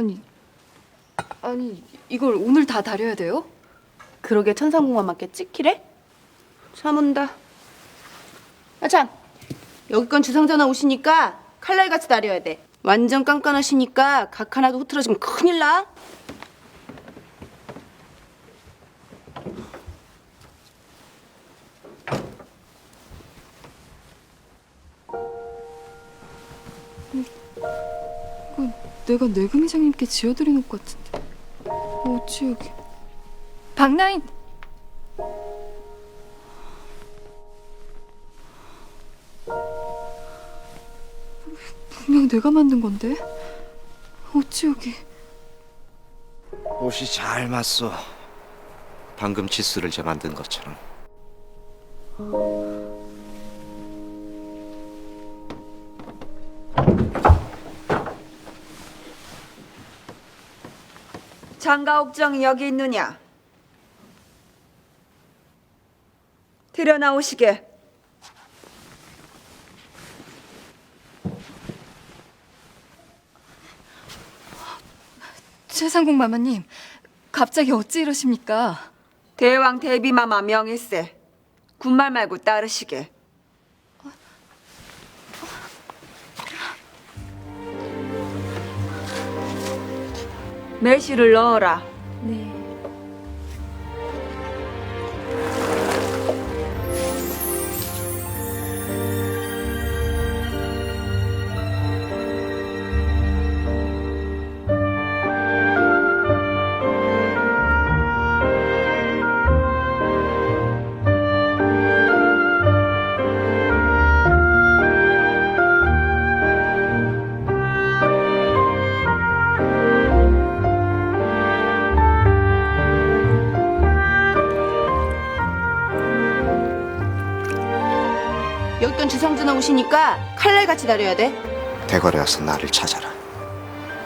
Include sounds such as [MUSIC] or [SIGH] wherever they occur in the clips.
아니, 아니 이걸 오늘 다 다려야 돼요? 그러게 천상공만 맞게 찍히래? 참 온다. 아참 여기 건 주상전화 오시니까 칼날 같이 다려야 돼. 완전 깐깐하시니까 각 하나도 흐트러지면 큰일 나. 이건 내가 내금 이장님께 지어드린 옷 같은데. 어찌 여기? 박나인. 분명 내가 만든 건데. 어찌 여기? 옷이 잘 맞소. 방금 치수를 재 만든 것처럼. 장가 옥정이 여기 있느냐? 들여 나오시게. 최상국 마마님, 갑자기 어찌 이러십니까? 대왕 대비마마 명예세. 군말 말고 따르시게. 매실을 넣어라. 네. 여기 건 주상전화 오시니까 칼날 같이 다려야 돼. 대궐에 와서 나를 찾아라.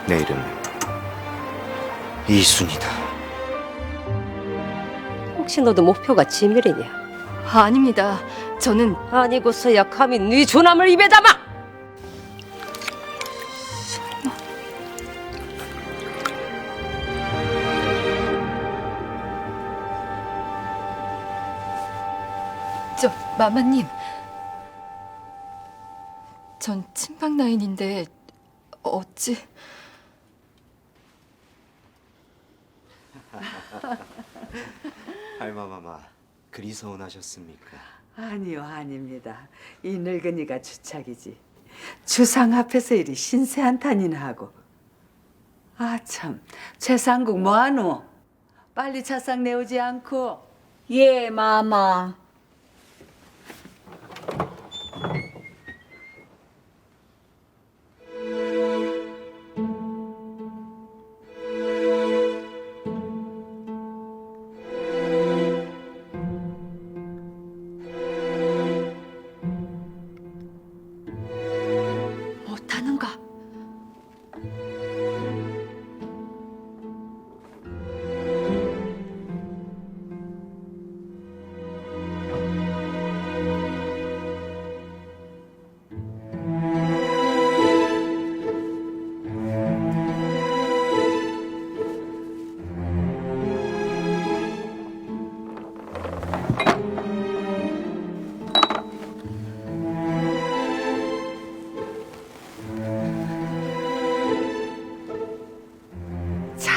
내 이름은 이순이다. 혹시 너도 목표가 지밀이냐? 아, 아닙니다. 저는 아니고서야 감히 네 조남을 입에 담아! 저 마마님. 전 친박 나인인데 어찌 [LAUGHS] 할마마마, 그리 서운하셨습니까? 아니요, 아닙니다. 이 늙은이가 주착이지. 주상 앞에서 이리 신세 한 탄이나 하고. 아, 참. 최상국 뭐하노? 빨리 차상 내오지 않고. 예, 마마.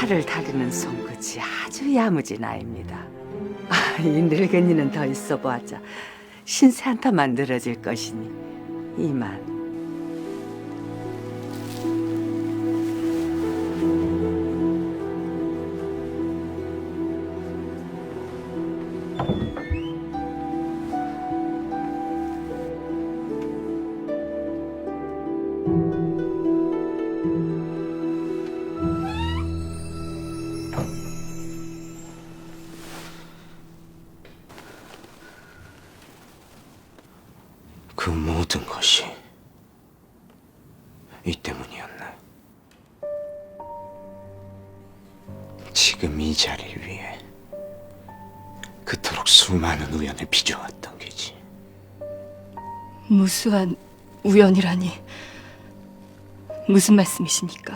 차를 다루는 손끝이 아주 야무진 아입니다. 아, 이 늙은이는 더 있어 보았자 신세 한탄만 늘어질 것이니 이만. 모든 것이 이 때문이었나? 지금 이 자리를 위해 그토록 수많은 우연을 빚어왔던 게지. 무수한 우연이라니 무슨 말씀이십니까?